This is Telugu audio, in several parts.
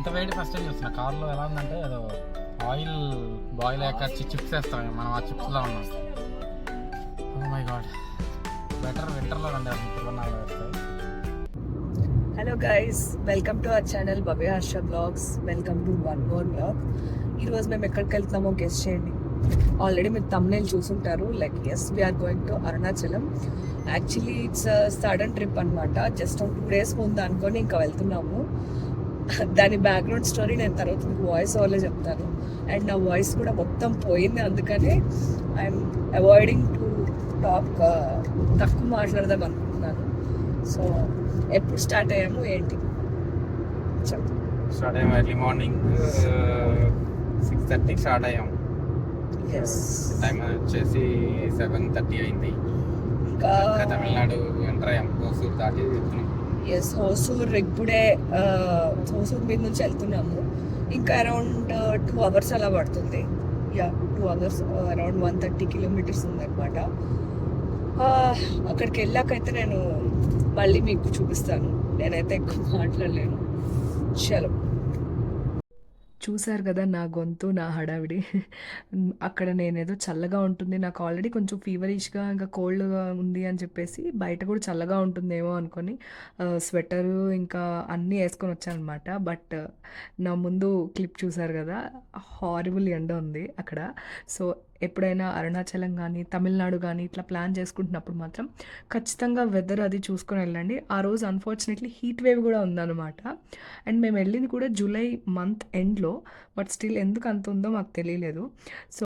ఇంత వేడి ఫస్ట్ టైం చూస్తున్నా. కార్లో ఎలా ఉందంటే ఏదో ఆయిల్ బాయిల్ అయ్యాక చిప్స్ వేస్తాం మనం ఆ చిప్స్లో ఉన్నాం. మై గాడ్ బెటర్ వింటర్లో రండి ఇప్పుడు నాలుగు వేస్తే. Hello guys welcome to our channel Bhavya Harsha vlogs welcome to one more vlog ఈరోజు మేము ఎక్కడికి వెళ్తున్నామో గెస్ట్ చేయండి. ఆల్రెడీ మీరు తమ్నేల్ చూసుంటారు. Like as we are going to Arunachalam actually it's sudden trip అనమాట జస్ట్ టూ డేస్ ముందు అనుకొని ఇంకా వెళ్తున్నాము. దాని బ్యాక్గ్రౌండ్ స్టోరీ నేను తర్వాత మీకు వాయిస్ ఓవర్లో చెప్తాను. అండ్ నా వాయిస్ కూడా మొత్తం పోయింది. అందుకనే ఐఎమ్ అవాయిడింగ్ టు టాక్ తక్కువ మాట్లాడదాం అనుకుంటున్నాను. సో ఎప్పుడు స్టార్ట్ అయ్యాము ఏంటి? స్టార్ట్ అయ్యాం ఎర్లీ మార్నింగ్ సిక్స్ థర్టీకి స్టార్ట్ అయ్యాం ఎస్ టైం వచ్చేసి సెవెన్ థర్టీ అయింది. ఇంకా తమిళనాడు ఎంటర్ అయ్యాం హోసూరు దాటి వెళ్తున్నాం. ఎస్ హోసూర్ ఇప్పుడే హోసూర్ మీద నుంచి వెళ్తున్నాము. ఇంకా అరౌండ్ టూ అవర్స్ అలా పడుతుంది. Yeah two hours around one thirty kilometres ఉందన్నమాట. Uh, అక్కడికి వెళ్ళాకైతే నేను మళ్ళీ మీకు చూపిస్తాను. నేనైతే ఎక్కువ మాట్లాడలేను. చలో. చూశారు కదా నా గొంతు నా హడావిడి. అక్కడ నేనేదో చల్లగా ఉంటుంది. నాకు ఆల్రెడీ కొంచెం ఫీవరిష్గా ఇంకా కోల్డ్గా ఉంది అని చెప్పేసి బయట కూడా చల్లగా ఉంటుందేమో అనుకొని స్వెటరు ఇంకా అన్నీ వేసుకొని వచ్చానమాట బట్ నా ముందు క్లిప్ చూశారు కదా హారిబుల్ ఎండ ఉంది అక్కడ. సో ఎప్పుడైనా అరుణాచలం కానీ తమిళనాడు కానీ ఇట్లా ప్లాన్ చేసుకుంటున్నప్పుడు మాత్రం ఖచ్చితంగా వెదర్ అది చూసుకొని వెళ్ళండి. ఆ రోజు అన్ఫార్చునేట్లీ హీట్ వేవ్ కూడా ఉందన్నమాట. అండ్ మేము వెళ్ళింది కూడా జూలై మంత్ ఎండ్లో బట్ స్టిల్ ఎందుకు అంత ఉందో మాకు తెలియలేదు. సో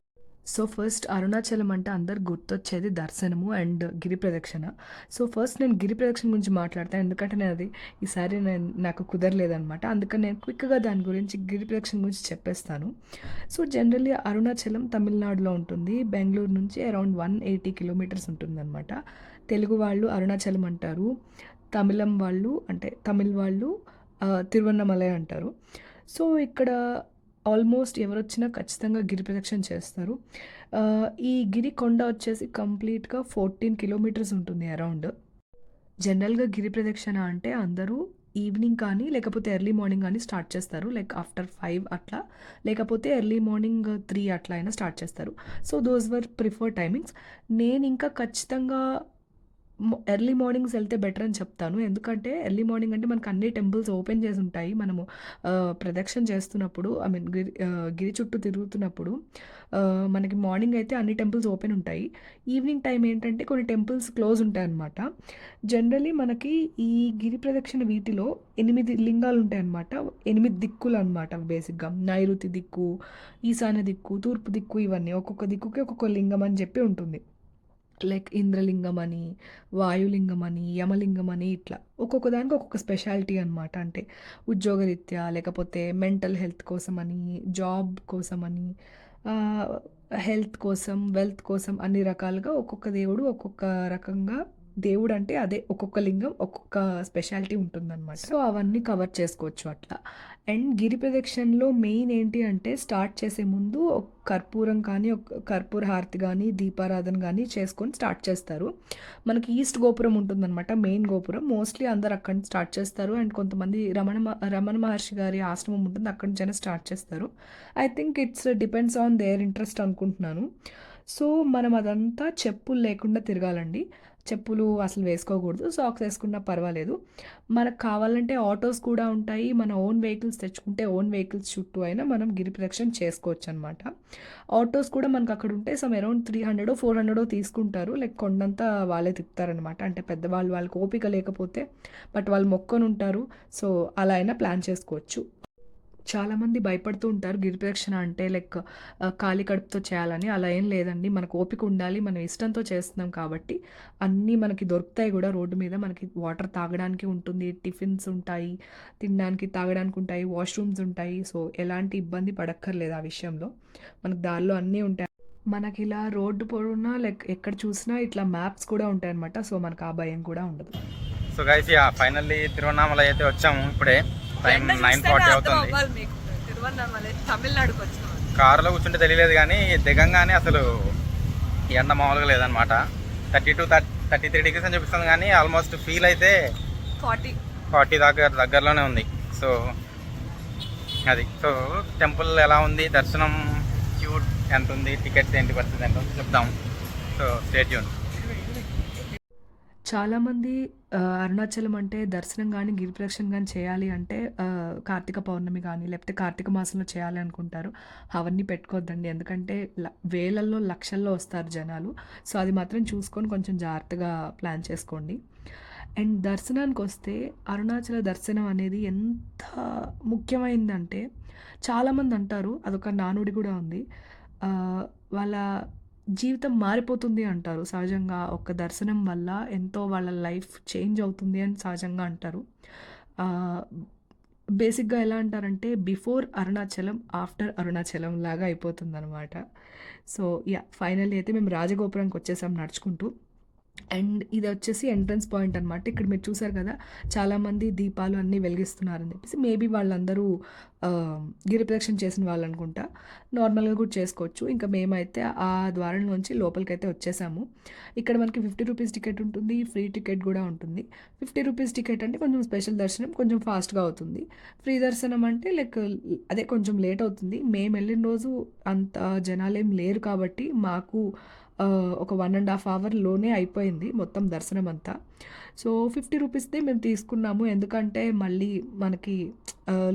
సో ఫస్ట్ అరుణాచలం అంటే అందరు గుర్తొచ్చేది దర్శనము అండ్ గిరి ప్రదక్షిణ. సో ఫస్ట్ నేను గిరి ప్రదక్షిణ గురించి మాట్లాడతాను ఎందుకంటే నేను అది ఈసారి నేను నాకు కుదరలేదనమాట అందుకని నేను క్విక్గా దాని గురించి గిరి ప్రదక్షిణ గురించి చెప్పేస్తాను. సో జనరల్లీ అరుణాచలం తమిళనాడులో ఉంటుంది. బెంగళూరు నుంచి అరౌండ్ వన్ ఎయిటీ కిలోమీటర్స్ ఉంటుందన్నమాట. తెలుగు వాళ్ళు అరుణాచలం అంటారు. తమిళం వాళ్ళు అంటే తమిళ్ వాళ్ళు తిరువన్నమలై అంటారు. సో ఇక్కడ ఆల్మోస్ట్ ఎవరొచ్చినా ఖచ్చితంగా గిరి ప్రదక్షిణ చేస్తారు. ఈ గిరి కొండ వచ్చేసి కంప్లీట్గా ఫోర్టీన్ కిలోమీటర్స్ ఉంటుంది అరౌండ్. జనరల్గా గిరి ప్రదక్షిణ అంటే అందరూ ఈవినింగ్ కానీ లేకపోతే ఎర్లీ మార్నింగ్ కానీ స్టార్ట్ చేస్తారు. లైక్ ఆఫ్టర్ ఫైవ్ అట్లా లేకపోతే ఎర్లీ మార్నింగ్ త్రీ అట్లా అయినా స్టార్ట్ చేస్తారు. So those were prefer timings. నేను ఇంకా ఖచ్చితంగా ఎర్లీ మార్నింగ్స్ వెళ్తే బెటర్ అని చెప్తాను. ఎందుకంటే ఎర్లీ మార్నింగ్ అంటే మనకు అన్ని టెంపుల్స్ ఓపెన్ చేసి ఉంటాయి. మనము ప్రదక్షిణ చేస్తున్నప్పుడు ఐ మీన్ గిరి గిరి చుట్టూ తిరుగుతున్నప్పుడు మనకి మార్నింగ్ అయితే అన్ని టెంపుల్స్ ఓపెన్ ఉంటాయి. ఈవినింగ్ టైం ఏంటంటే కొన్ని టెంపుల్స్ క్లోజ్ ఉంటాయి అన్నమాట. జనరలీ మనకి ఈ గిరి ప్రదక్షిణ వీటిలో ఎనిమిది లింగాలు ఉంటాయి అన్నమాట. ఎనిమిది దిక్కులు అనమాట బేసిక్గా నైరుతి దిక్కు ఈశాన్య దిక్కు తూర్పు దిక్కు ఇవన్నీ ఒక్కొక్క దిక్కుకి ఒక్కొక్క లింగం అని చెప్పి ఉంటుంది. లైక్ ఇంద్రలింగం అని వాయులింగం అని యమలింగం అని ఇట్లా. ఒక్కొక్క దానికి ఒక్కొక్క స్పెషాలిటీ అనమాట అంటే ఉద్యోగరీత్యా లేకపోతే మెంటల్ హెల్త్ కోసం అని జాబ్ కోసం అని హెల్త్ కోసం వెల్త్ కోసం అన్ని రకాలుగా ఒక్కొక్క దేవుడు ఒక్కొక్క రకంగా దేవుడు అంటే అదే ఒక్కొక్క లింగం ఒక్కొక్క స్పెషాలిటీ ఉంటుందన్నమాట. సో అవన్నీ కవర్ చేసుకోవచ్చు అట్లా. అండ్ గిరి ప్రదక్షిణలో మెయిన్ ఏంటి అంటే స్టార్ట్ చేసే ముందు ఒక కర్పూరం కానీ ఒక కర్పూర హారతి కానీ దీపారాధన కానీ చేసుకొని స్టార్ట్ చేస్తారు. మనకి ఈస్ట్ గోపురం ఉంటుందన్నమాట మెయిన్ గోపురం. మోస్ట్లీ అందరు అక్కడ స్టార్ట్ చేస్తారు. అండ్ కొంతమంది రమణ రమణ మహర్షి గారి ఆశ్రమం ఉంటుంది అక్కడి నుంచైనా స్టార్ట్ చేస్తారు. I think it's depends on their interest అనుకుంటున్నాను. సో మనం అదంతా చెప్పులు లేకుండా తిరగాలండి. చెప్పులు అసలు వేసుకోకూడదు. సాక్స్ వేసుకున్నా పర్వాలేదు. మనకు కావాలంటే ఆటోస్ కూడా ఉంటాయి. మన ఓన్ వెహికల్స్ తెచ్చుకుంటే ఓన్ వెహికల్స్ చుట్టూ అయినా మనం గిరి ప్రదక్షిణ చేసుకోవచ్చు అనమాట ఆటోస్ కూడా మనకు అక్కడ ఉంటే some around three hundred four hundred తీసుకుంటారు. లైక్ కొండంతా వాళ్ళే తిప్పుతారనమాట అంటే పెద్దవాళ్ళు వాళ్ళకి ఓపిక లేకపోతే బట్ వాళ్ళు మొక్కొని ఉంటారు. సో అలా అయినా ప్లాన్ చేసుకోవచ్చు. చాలామంది భయపడుతూ ఉంటారు గిరిప్రదక్షిణ అంటే లైక్ ఖాళీ కడుపుతో చేయాలని. అలా ఏం లేదండి. మనకు ఓపిక ఉండాలి మనం ఇష్టంతో చేస్తున్నాం కాబట్టి. అన్నీ మనకి దొరుకుతాయి కూడా రోడ్డు మీద. మనకి వాటర్ తాగడానికి ఉంటుంది టిఫిన్స్ ఉంటాయి తినడానికి తాగడానికి ఉంటాయి వాష్రూమ్స్ ఉంటాయి. సో ఎలాంటి ఇబ్బంది పడక్కర్లేదు ఆ విషయంలో. మనకు దారిలో అన్నీ ఉంటాయి. మనకి ఇలా రోడ్డు పొడవునా లైక్ ఎక్కడ చూసినా ఇట్లా మ్యాప్స్ కూడా ఉంటాయి అనమాట సో మనకు ఆ భయం కూడా ఉండదు. సో గైస్ ఫైనల్లీ తిరువన్నామల అయితే వచ్చాము ఇప్పుడే. టైం నైన్ ఫార్టీ అవుతుంది. తమిళనాడుకి వచ్చినాం కారులో కూర్చుంటే తెలియలేదు కానీ దిగంగానే అసలు ఎండ మామూలుగా లేదనమాట thirty two thirty three degrees అని చూపిస్తుంది కానీ ఆల్మోస్ట్ ఫీల్ అయితే ఫార్టీ. ఫార్టీ దాకా దగ్గరలోనే ఉంది. సో అది. సో టెంపుల్ ఎలా ఉంది? దర్శనం క్యూ ఎంత ఉంది? టికెట్స్ ఏంటి? పరిస్థితి ఎంత ఉంది? చెప్దాం. సో స్టేట్ యూన్. చాలామంది అరుణాచలం అంటే దర్శనం కానీ గిరిప్రదక్షిణ కానీ చేయాలి అంటే కార్తీక పౌర్ణమి కానీ లేకపోతే కార్తీక మాసంలో చేయాలి అనుకుంటారు. అవన్నీ పెట్టుకోవద్దండి ఎందుకంటే ల- వేలల్లో లక్షల్లో వస్తారు జనాలు. సో అది మాత్రం చూసుకొని కొంచెం జాగ్రత్తగా ప్లాన్ చేసుకోండి. అండ్ దర్శనానికి వస్తే అరుణాచల దర్శనం అనేది ఎంత ముఖ్యమైందంటే చాలామంది అంటారు అదొక నానుడి కూడా ఉంది. వాళ్ళ జీవితం మారిపోతుంది అంటారు. సహజంగా ఒక దర్శనం వల్ల ఎంతో వాళ్ళ లైఫ్ చేంజ్ అవుతుంది అని సహజంగా అంటారు. బేసిక్గా ఎలా అంటారంటే బిఫోర్ అరుణాచలం ఆఫ్టర్ అరుణాచలం లాగా అయిపోతుంది అనమాట సో యా ఫైనల్లీ అయితే మేము రాజగోపురంకి వచ్చేసాం నడుచుకుంటూ. అండ్ ఇది వచ్చేసి ఎంట్రన్స్ పాయింట్ అనమాట ఇక్కడ మీరు చూసారు కదా చాలామంది దీపాలు అన్నీ వెలిగిస్తున్నారని చెప్పేసి మేబీ వాళ్ళందరూ గిరిప్రదక్షిణ చేసిన వాళ్ళు అనుకుంటా. నార్మల్గా కూడా చేసుకోవచ్చు. ఇంకా మేమైతే ఆ ద్వారం నుంచి లోపలికైతే వచ్చేసాము. ఇక్కడ మనకి ఫిఫ్టీ రూపీస్ టికెట్ ఉంటుంది ఫ్రీ టికెట్ కూడా ఉంటుంది. ఫిఫ్టీ రూపీస్ టికెట్ అంటే కొంచెం స్పెషల్ దర్శనం కొంచెం ఫాస్ట్గా అవుతుంది. ఫ్రీ దర్శనం అంటే లైక్ అదే కొంచెం లేట్ అవుతుంది. మేము వెళ్ళిన రోజు అంత జనాలు ఏం లేరు కాబట్టి మాకు ఒక వన్ అండ్ హాఫ్ అవర్లోనే అయిపోయింది మొత్తం దర్శనం అంతా సో ఫిఫ్టీ రూపీస్దే మేము తీసుకున్నాము. ఎందుకంటే మళ్ళీ మనకి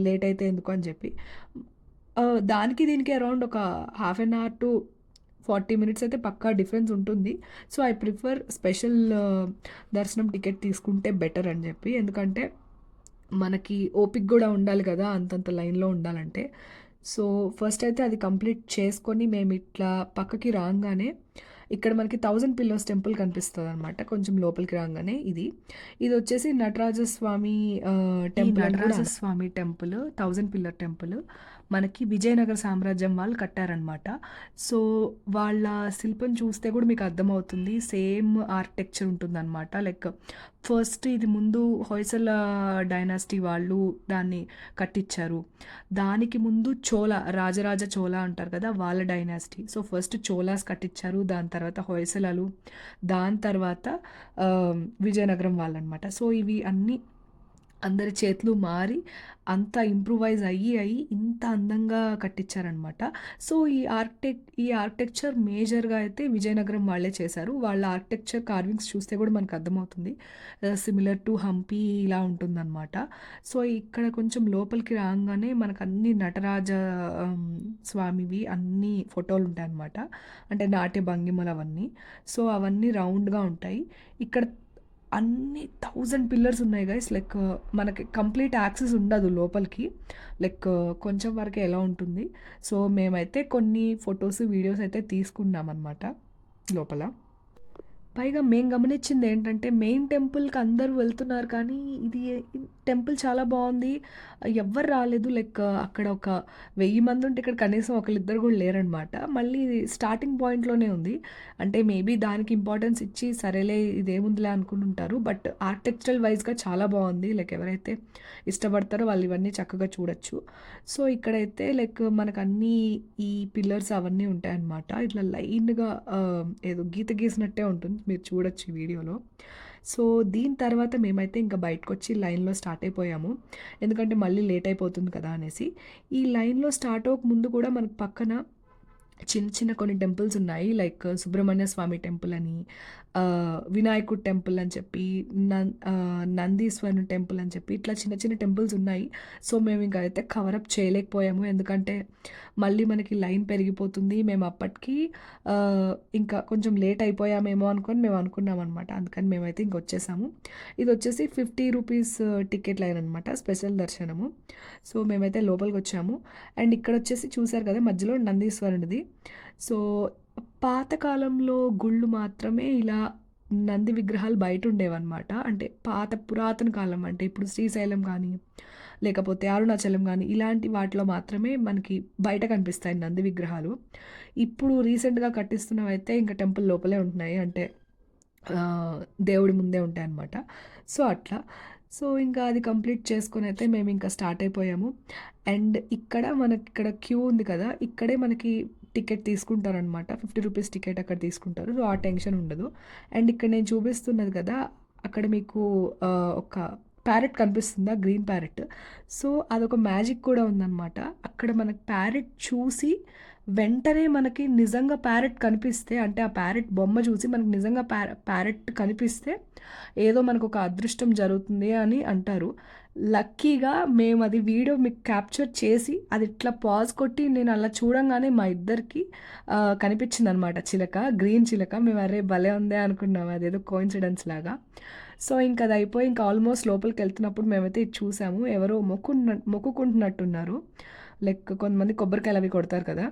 లేట్ అయితే ఎందుకు అని చెప్పి. దానికి దీనికి అరౌండ్ ఒక half an hour to forty minutes అయితే పక్కా డిఫరెన్స్ ఉంటుంది. సో ఐ ప్రిఫర్ స్పెషల్ దర్శనం టికెట్ తీసుకుంటే బెటర్ అని చెప్పి. ఎందుకంటే మనకి ఓపిక కూడా ఉండాలి కదా అంతంత లైన్లో ఉండాలంటే. సో ఫస్ట్ అయితే అది కంప్లీట్ చేసుకొని మేము ఇట్లా పక్కకి రాగానే ఇక్కడ మనకి థౌజండ్ పిల్లర్స్ టెంపుల్ కనిపిస్తుంది అనమాట కొంచెం లోపలికి రాగానే ఇది. ఇది వచ్చేసి Nataraja Swamy temple Nataraja Swamy temple thousand pillar temple మనకి విజయనగర సామ్రాజ్యం వాళ్ళు కట్టారనమాట సో వాళ్ళ శిల్పం చూస్తే కూడా మీకు అర్థమవుతుంది. సేమ్ ఆర్కిటెక్చర్ ఉంటుందన్నమాట. లైక్ ఫస్ట్ ఇది ముందు హొయసల డైనాసిటీ వాళ్ళు దాన్ని కట్టించారు దానికి ముందు చోళ రాజరాజ చోళ అంటారు కదా వాళ్ళ డైనాసిటీ. సో ఫస్ట్ చోళాస్ కట్టించారు దాని తర్వాత హొయసలలు దాని తర్వాత విజయనగరం వాళ్ళనమాట సో ఇవి అన్నీ అందరి చేతులు మారి అంత ఇంప్రూవైజ్ అయ్యి అయ్యి ఇంత అందంగా కట్టించారనమాట సో ఈ ఆర్కిటెక్ ఈ ఆర్కిటెక్చర్ మేజర్గా అయితే విజయనగరం వాళ్ళే చేశారు. వాళ్ళ ఆర్కిటెక్చర్ కార్వింగ్స్ చూస్తే కూడా మనకు అర్థమవుతుంది. సిమిలర్ టు హంపి ఇలా ఉంటుందన్నమాట. సో ఇక్కడ కొంచెం లోపలికి రాగానే మనకు అన్ని నటరాజ స్వామివి అన్ని ఫోటోలు ఉంటాయన్నమాట. అంటే నాట్య భంగిమలు అవన్నీ. సో అవన్నీ రౌండ్గా ఉంటాయి. ఇక్కడ అన్ని థౌజండ్ పిల్లర్స్ ఉన్నాయి గైస్ లైక్ uh, మనకి కంప్లీట్ యాక్సెస్ ఉండదు లోపలికి. లైక్ uh, కొంచెం వరకే ఎలా ఉంటుంది. సో మేమైతే కొన్ని ఫొటోస్ వీడియోస్ అయితే తీసుకున్నాం అనమాట లోపల. పైగా మేము గమనించింది ఏంటంటే మెయిన్ టెంపుల్కి అందరూ వెళ్తున్నారు కానీ ఇది టెంపుల్ చాలా బాగుంది. ఎవ్వరు రాలేదు. లైక్ అక్కడ ఒక వెయ్యి మంది ఉంటే ఇక్కడ కనీసం ఒకళ్ళిద్దరు కూడా లేరనమాట. మళ్ళీ స్టార్టింగ్ పాయింట్లోనే ఉంది. అంటే మేబీ దానికి ఇంపార్టెన్స్ ఇచ్చి సరేలే ఇదేముందిలే అనుకుంటుంటారు. బట్ ఆర్కిటెక్చరల్ వైజ్గా చాలా బాగుంది. లైక్ ఎవరైతే ఇష్టపడతారో వాళ్ళు ఇవన్నీ చక్కగా చూడొచ్చు. సో ఇక్కడైతే లైక్ మనకు అన్ని ఈ పిల్లర్స్ అవన్నీ ఉంటాయన్నమాట. ఇట్లా లైన్గా ఏదో గీత గీసినట్టే ఉంటుంది. మీరు చూడొచ్చు ఈ వీడియోలో. సో దీని తర్వాత మేమైతే ఇంకా బయటకు వచ్చి లైన్లో స్టార్ట్ అయిపోయాము. ఎందుకంటే మళ్ళీ లేట్ అయిపోతుంది కదా అనేసి. ఈ లైన్లో స్టార్ట్ అవ్వక ముందు కూడా మనకు పక్కన చిన్న చిన్న కొన్ని టెంపుల్స్ ఉన్నాయి. లైక్ సుబ్రహ్మణ్య స్వామి టెంపుల్ అని వినాయకుడు టెంపుల్ అని చెప్పి నం నందీశ్వరుని టెంపుల్ అని చెప్పి ఇట్లా చిన్న చిన్న టెంపుల్స్ ఉన్నాయి. సో మేము ఇంకా అయితే కవరప్ చేయలేకపోయాము. ఎందుకంటే మళ్ళీ మనకి లైన్ పెరిగిపోతుంది. మేము అప్పటికి ఇంకా కొంచెం లేట్ అయిపోయామేమో అనుకొని మేము అనుకున్నాం అనమాట అందుకని మేమైతే ఇంక వచ్చేసాము. ఇది వచ్చేసి ఫిఫ్టీ రూపీస్ టికెట్ లైన్ అనమాట స్పెషల్ దర్శనము. సో మేమైతే లోపలికి వచ్చాము. అండ్ ఇక్కడ వచ్చేసి చూసారు కదా మధ్యలో నందీశ్వరునిది. సో పాతకాలంలో గుళ్ళు మాత్రమే ఇలా నంది విగ్రహాలు బయట ఉండేవన్నమాట అంటే పాత పురాతన కాలం అంటే ఇప్పుడు శ్రీశైలం కానీ లేకపోతే అరుణాచలం కానీ ఇలాంటి వాటిలో మాత్రమే మనకి బయట కనిపిస్తాయి నంది విగ్రహాలు. ఇప్పుడు రీసెంట్గా కట్టిస్తున్నవి అయితే ఇంకా టెంపుల్ లోపలే ఉంటున్నాయి. అంటే దేవుడి ముందే ఉంటాయి అన్నమాట సో అట్లా. సో ఇంకా అది కంప్లీట్ చేసుకొని అయితే మేము ఇంకా స్టార్ట్ అయిపోయాము. అండ్ ఇక్కడ మనకి ఇక్కడ క్యూ ఉంది కదా ఇక్కడే మనకి టికెట్ తీసుకుంటారనమాట ఫిఫ్టీ రూపీస్ టికెట్ అక్కడ తీసుకుంటారు. సో ఆ టెన్షన్ ఉండదు. అండ్ ఇక్కడ నేను చూపిస్తున్నది కదా అక్కడ మీకు ఒక ప్యారెట్ కనిపిస్తుందా? Green parrot. సో అదొక మ్యాజిక్ కూడా ఉందన్నమాట. అక్కడ మనకు ప్యారెట్ చూసి వెంటనే మనకి నిజంగా ప్యారెట్ కనిపిస్తే అంటే ఆ ప్యారెట్ బొమ్మ చూసి మనకి నిజంగా ప్యారెట్ కనిపిస్తే ఏదో మనకు ఒక అదృష్టం జరుగుతుంది అని అంటారు. లక్కీగా మేము అది వీడియో మీకు క్యాప్చర్ చేసి అది ఇట్లా పాజ్ కొట్టి నేను అలా చూడంగానే మా ఇద్దరికి కనిపించింది అనమాట చిలక గ్రీన్ చిలక. మేము అరే భలే ఉందే అనుకున్నాం అదేదో కోయిన్సిడెన్స్ లాగా. సో ఇంకా అది అయిపోయి ఇంకా ఆల్మోస్ట్ లోపలికి వెళ్తున్నప్పుడు మేమైతే ఇది చూసాము. ఎవరో మొక్కున్న మొక్కుకుంటున్నట్టున్నారు. లైక్ కొంతమంది కొబ్బరికాయలు అవి కొడతారు కదా.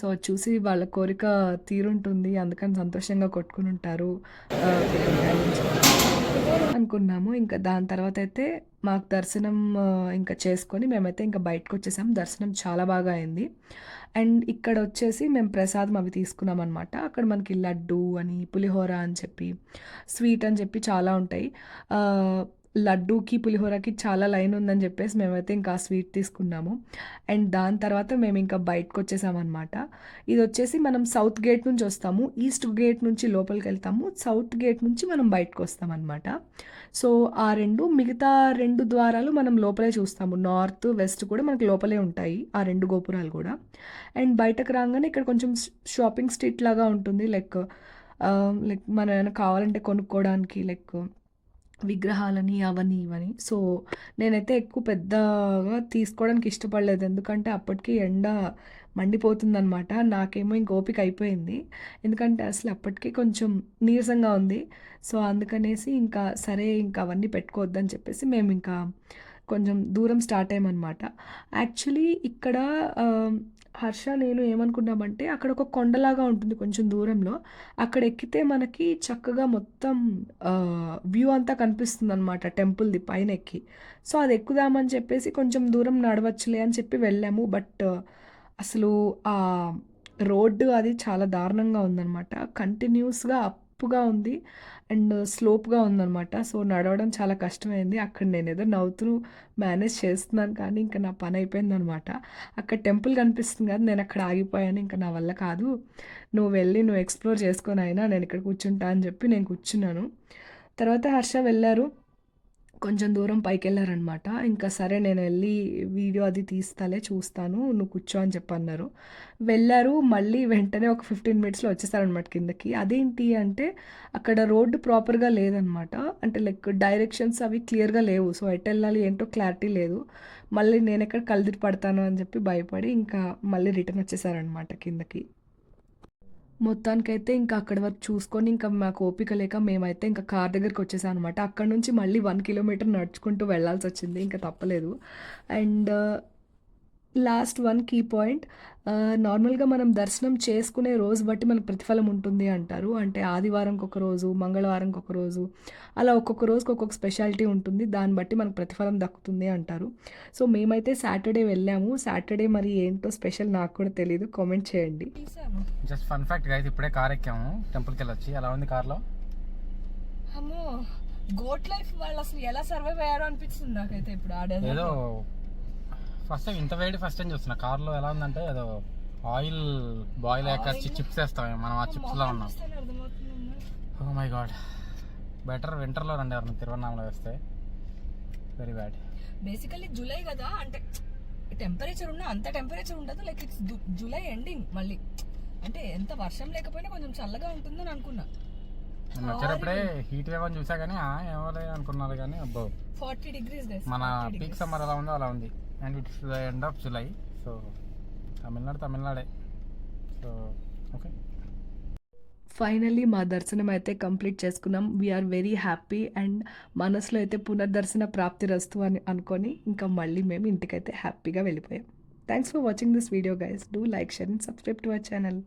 సో చూసి వాళ్ళ కోరిక తీరుంటుంది. అందుకని సంతోషంగా కొట్టుకుని ఉంటారు. అనుకున్నాము. ఇంకా దాని తర్వాత అయితే మాకు దర్శనం ఇంకా చేసుకొని మేమైతే ఇంకా బయటకు వచ్చేసాం దర్శనం చాలా బాగా అయింది. అండ్ ఇక్కడ వచ్చేసి మేము ప్రసాదం అవి తీసుకున్నాం అనమాట అక్కడ మనకి లడ్డు అని పులిహోర అని చెప్పి స్వీట్ అని చెప్పి చాలా ఉంటాయి. లడ్డూకి పులిహోరకి చాలా లైన్ ఉందని చెప్పేసి మేమైతే ఇంకా స్వీట్ తీసుకున్నాము. అండ్ దాని తర్వాత మేము ఇంకా బయటకు వచ్చేసామన్నమాట ఇది వచ్చేసి మనం సౌత్ గేట్ నుంచి వస్తాము. ఈస్ట్ గేట్ నుంచి లోపలికి వెళ్తాము సౌత్ గేట్ నుంచి మనం బయటకు వస్తామన్నమాట సో ఆ రెండు మిగతా రెండు ద్వారాలు మనం లోపలే చూస్తాము. నార్త్ వెస్ట్ కూడా మనకి లోపలే ఉంటాయి. ఆ రెండు గోపురాలు కూడా. అండ్ బయటకు రాగానే ఇక్కడ కొంచెం షాపింగ్ స్ట్రీట్ లాగా ఉంటుంది. లైక్ లైక్ మనం ఏమైనా కావాలంటే కొనుక్కోవడానికి లైక్ విగ్రహాలని అవని ఇవని సో నేనైతే ఎక్కువ పెద్దగా తీసుకోవడానికి ఇష్టపడలేదు. ఎందుకంటే అప్పటికి ఎండ మండిపోతుందనమాట నాకేమో ఇంకోపిక అయిపోయింది. ఎందుకంటే అసలు అప్పటికి కొంచెం నీరసంగా ఉంది. సో అందుకనేసి ఇంకా సరే ఇంకా అవన్నీ పెట్టుకోవద్దని చెప్పేసి మేము ఇంకా కొంచెం దూరం స్టార్ట్ అయ్యామన్నమాట. యాక్చువల్లీ ఇక్కడ హర్ష నేను ఏమనుకున్నామంటే అక్కడ ఒక కొండలాగా ఉంటుంది కొంచెం దూరంలో. అక్కడ ఎక్కితే మనకి చక్కగా మొత్తం వ్యూ అంతా కనిపిస్తుంది అనమాట టెంపుల్ది పైన ఎక్కి సో అది ఎక్కుదామని చెప్పేసి కొంచెం దూరం నడవచ్చులే అని చెప్పి వెళ్ళాము. బట్ అసలు ఆ రోడ్డు అది చాలా దారుణంగా ఉందన్నమాట. కంటిన్యూస్గా తప్పుగా ఉంది అండ్ స్లోప్గా ఉందన్నమాట. సో నడవడం చాలా కష్టమైంది. అక్కడ నేను ఏదో నవ్వుతూ మేనేజ్ చేస్తున్నాను కానీ ఇంకా నా పని అయిపోయిందనమాట అక్కడ టెంపుల్ కనిపిస్తుంది కదా నేను అక్కడ ఆగిపోయాను. ఇంకా నా వల్ల కాదు. నువ్వు వెళ్ళి నువ్వు ఎక్స్ప్లోర్ చేసుకొని అయినా నేను ఇక్కడ కూర్చుంటా అని చెప్పి నేను కూర్చున్నాను. తర్వాత హర్ష వెళ్ళారు. కొంచెం దూరం పైకి వెళ్ళారనమాట ఇంకా సరే నేను వెళ్ళి వీడియో అది తీస్తాలే చూస్తాను నువ్వు కూర్చో అని చెప్పన్నారు. వెళ్ళారు మళ్ళీ వెంటనే ఒక ఫిఫ్టీన్ మినిట్స్లో వచ్చేసారనమాట కిందకి. అదేంటి అంటే అక్కడ రోడ్డు ప్రాపర్గా లేదనమాట. అంటే లైక్ డైరెక్షన్స్ అవి క్లియర్గా లేవు. సో ఎటు వెళ్ళాలి ఏంటో క్లారిటీ లేదు. మళ్ళీ నేను ఎక్కడ కలదిరి పడతాను అని చెప్పి భయపడి ఇంకా మళ్ళీ రిటర్న్ వచ్చేసారనమాట కిందకి. మొత్తానికైతే ఇంకా అక్కడి వరకు చూసుకొని ఇంకా మాకు ఓపిక లేక మేమైతే ఇంకా కార్ దగ్గరికి వచ్చేసాం అనమాట అక్కడ నుంచి మళ్ళీ వన్ కిలోమీటర్ నడుచుకుంటూ వెళ్ళాల్సి వచ్చింది. ఇంకా తప్పలేదు. And last one key point నార్మల్గా మనం దర్శనం చేసుకునే రోజు బట్టి మనకు ప్రతిఫలం ఉంటుంది అంటారు. అంటే ఆదివారంకి ఒక రోజు మంగళవారంకి ఒక రోజు అలా ఒక్కొక్క రోజుకి ఒక్కొక్క స్పెషాలిటీ ఉంటుంది. దాన్ని బట్టి మనకు ప్రతిఫలం దక్కుతుంది అంటారు. సో మేమైతే సాటర్డే వెళ్ళాము. సాటర్డే మరి ఏంటో స్పెషల్ నాకు కూడా తెలియదు కామెంట్ చేయండి. జస్ట్ ఫన్ ఫ్యాక్ట్ అయితే ఇప్పుడే కార్ ఎక్కాము. టెంపుల్కి వెళ్ళొచ్చి. ఎలా ఉంది కార్లో? అమ్మో గోట్ లైఫ్ వాళ్ళు అసలు ఎలా సర్వైవ్ అయ్యారో అనిపిస్తుంది నాకైతే ఇప్పుడు ఆడే ఏదో ఫస్ట్ టైం ఇంత వేడి ఫస్ట్ టైం చూస్తున్నా. కార్లో ఎలా ఉందంటే ఏదో ఆయిల్ బాయిల్ అయ్యాక చిప్స్ వేస్తాం. మనం ఆ చిప్స్లో ఉన్నాం. ఓ మై గాడ్ బెటర్ వింటర్లో రండి ఎవరిని తిరువన్నామలో వేస్తే. వెరీ బ్యాడ్ బేసికల్లీ జూలై కదా అంటే టెంపరేచర్ ఉన్నా అంత టెంపరేచర్ ఉండదు. లైక్ ఇట్స్ జూలై ఎండింగ్ మళ్ళీ. అంటే ఎంత వర్షం లేకపోయినా కొంచెం చల్లగా ఉంటుందని అనుకున్నా. నేను వచ్చేటప్పుడే హీట్ వేవ్ అని చూసా కానీ ఆ, ఏమోలే అనుకున్నారు కానీ అబ్బో. ఫార్టీ డిగ్రీస్ మన పీక్ సమ్మర్ ఎలా ఉందో అలా ఉంది. And it's the end of July so Tamil Nadu తమిళనాడే so okay finally మా దర్శనం అయితే కంప్లీట్ చేసుకున్నాం. వీఆర్ వెరీ హ్యాపీ అండ్ మనసులో అయితే పునర్దర్శన ప్రాప్తి రస్తు అని అనుకొని ఇంకా మళ్ళీ మేము ఇంటికైతే హ్యాపీగా వెళ్ళిపోయాం. Thanks for watching this video guys do like share and subscribe to our channel